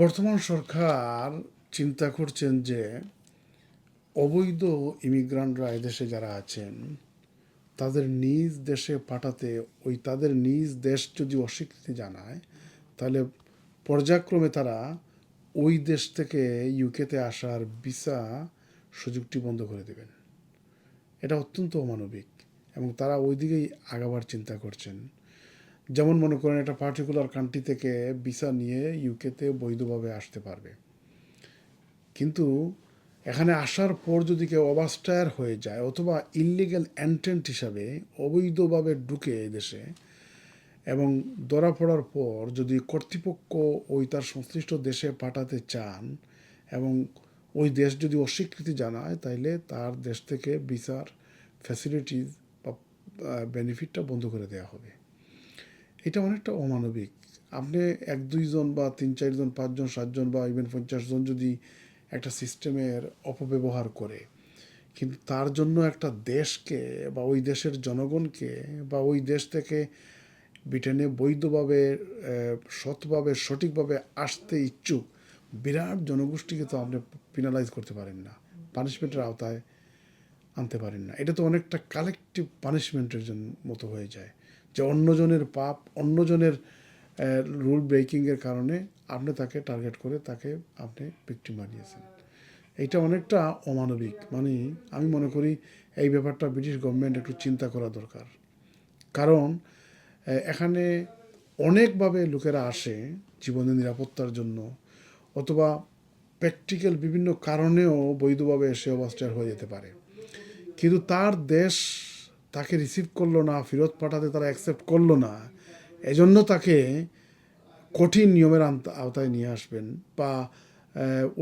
বর্তমান সরকার চিন্তা করছেন যে অবৈধ ইমিগ্রান্টরা এদেশে যারা আছেন, তাদের নিজ দেশে পাঠাতে, ওই তাদের নিজ দেশ যদি অস্বীকৃতি জানায়, তাহলে পর্যায়ক্রমে তারা ওই দেশ থেকে ইউকেতে আসার ভিসা সুযোগটি বন্ধ করে দেবেন। এটা অত্যন্ত অমানবিক এবং তারা ওই দিকেই আগাবার চিন্তা করছেন। যেমন মনে করেন একটা পার্টিকুলার কান্ট্রি থেকে ভিসা নিয়ে ইউকেতে বৈধভাবে আসতে পারবে। কিন্তু এখানে আসার পর যদি কেউ অবাস্টায়ার হয়ে যায় অথবা ইললিগ্যাল অ্যান্টেন্ট হিসাবে অবৈধভাবে ঢুকে এই দেশে এবং ধরা পড়ার পর যদি কর্তৃপক্ষ ওই তার সংশ্লিষ্ট দেশে পাঠাতে চান এবং ওই দেশ যদি অস্বীকৃতি জানায়, তাইলে তার দেশ থেকে ভিসার ফ্যাসিলিটিস বা বেনিফিটটা বন্ধ করে দেওয়া হবে। এটা অনেকটা অমানবিক। আপনি এক দুইজন বা তিন চারজন পাঁচজন সাতজন বা ইভেন পঞ্চাশ জন যদি একটা সিস্টেমের অপব্যবহার করে, কিন্তু তার জন্য একটা দেশকে বা ওই দেশের জনগণকে বা ওই দেশ থেকে ব্রিটেনে বৈধভাবে সৎভাবে, সঠিকভাবে আসতে ইচ্ছুক বিরাট জনগোষ্ঠীকে তো আপনি পিনালাইজ করতে পারেন না। পানিশমেন্টের আওতায় আনতে পারেন না। এটা তো অনেকটা কালেকটিভ পানিশমেন্টের জন্য মতো হয়ে যায়। যে অন্যজনের পাপ, অন্যজনের রুল ব্রেকিংয়ের কারণে আপনি তাকে টার্গেট করে তাকে আপনি ভিক্টিম বানিয়েছেন। এইটা অনেকটা অমানবিক। মানে আমি মনে করি এই ব্যাপারটা ব্রিটিশ গভর্নমেন্ট একটু চিন্তা করা দরকার। কারণ এখানে অনেকভাবে লোকেরা আসে জীবনের নিরাপত্তার জন্য, অথবা প্র্যাকটিক্যাল বিভিন্ন কারণেও বৈধভাবে এসে অবাস্টার হয়ে যেতে পারে। কিন্তু তার দেশ তাকে রিসিভ করল না, ফেরত পাঠাতে তারা অ্যাকসেপ্ট করল না, এজন্য তাকে কঠিন নিয়মের আওতায় নিয়ে আসবেন বা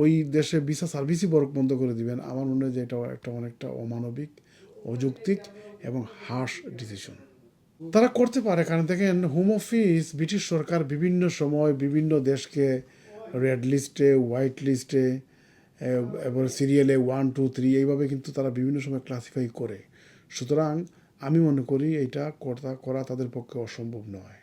ওই দেশে ভিসা সার্ভিসই বন্ধ করে দিবেন। আমার মনে হয় যে এটা একটা অনেকটা অমানবিক, অযৌক্তিক এবং হার্শ ডিসিশন তারা করতে পারে, কারণ দেখেন হোম অফিস ব্রিটিশ সরকার বিভিন্ন সময় বিভিন্ন দেশকে রেড লিস্টে হোয়াইট লিস্টে এবার সিরিয়ালে ওয়ান টু থ্রি এইভাবে কিন্তু তারা বিভিন্ন সময় ক্লাসিফাই করে। সুতরাং আমি মনে করি এটা করা তাদের পক্ষে অসম্ভব নয়।